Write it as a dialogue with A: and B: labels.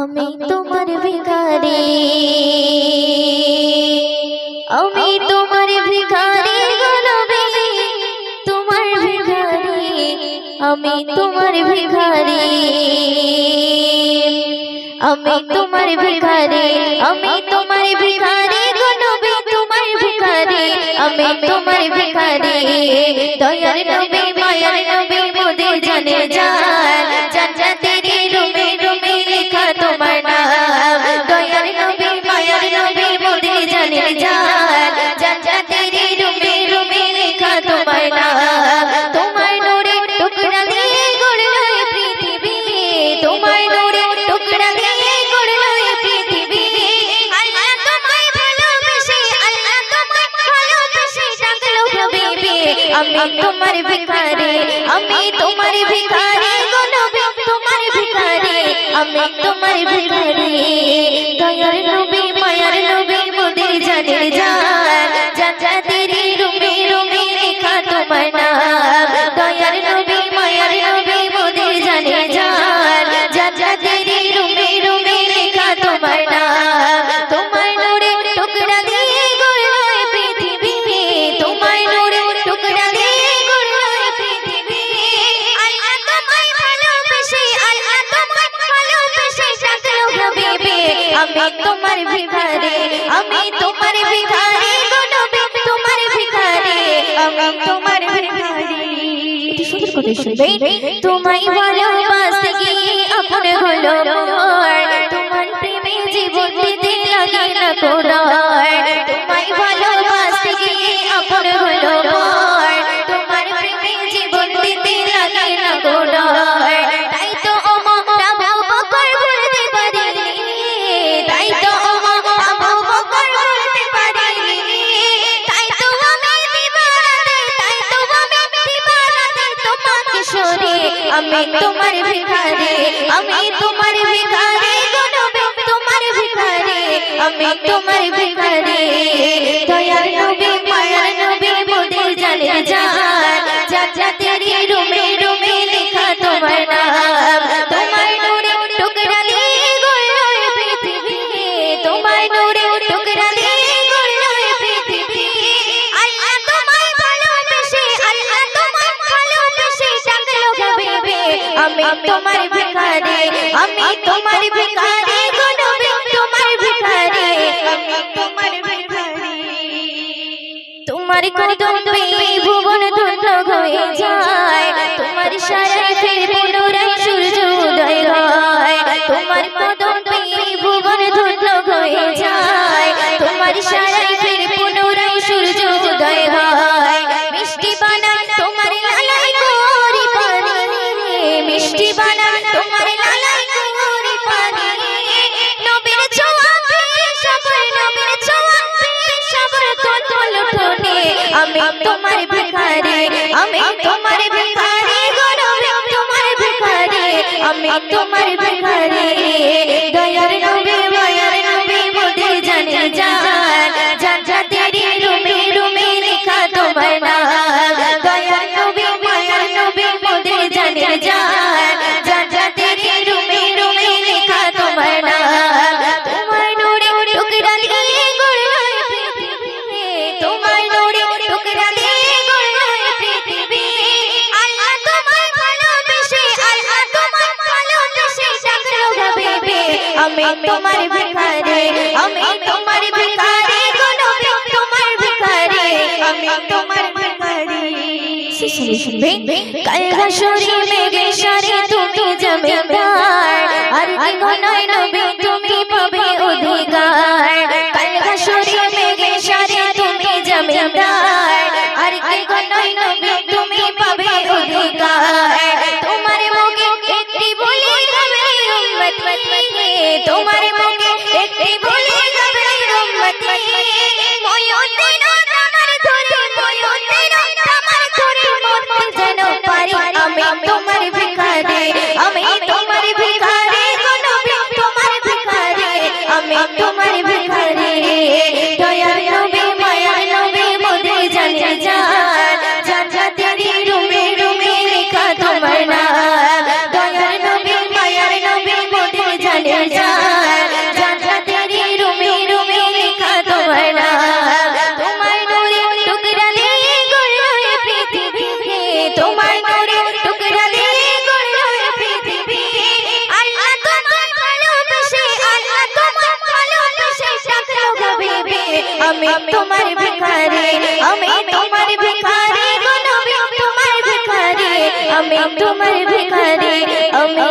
A: আমি তোমার ভিখারি। আমি তোমার ভিখারি গোলবে তোমার ভিখারি। আমি তোমার ভিখারি। আমি তোমার ভিখারি। আমি তোমার ভিখারি গোলবে তোমার ভিখারি। আমি তোমার ভিখারি। দয়া আমি তোমার ভিখারি, আমি তোমার ভিখারি গো নবী তোমার ভিখারি, আমি তোমার ভিখারি, দয়ার নবী আমি তোমার ভিখারি গনবে তোমার ভিখারি আমি তোমার ভিখারি। তোমায় ভালোবাসতে গিয়ে আপন হলো আমি তোমার ভিখারে আমি তোমার ভিখারে তোমার ভিখারে আমি তোমার ভিখারে দয়া তোমার ভিখারি, আমি তোমার ভিখারি গো নবী তোমার ভিখারি। আমি তোমার ভিখারি। তোমার কদম পেয়ে ভুবন ধন্য হয়ে যায়। তোমার সারা ফিরে পুনরায় সূর্য উদয় হয়। তোমার তোমার ভিখারি। আমি তোমার ভিখারি গো তোমার ভিখারি। আমি তোমার ভিখারি। তোমার ভিখারে আমি তোমার ভিখারে গো তোমার ভিখারে আমি তোমার ভিখারে। শুনবে। কাল হাসরে তোমার ভিখারি আমি তোমার ভিখারি গো নবী তোমার আমি তোমার আমি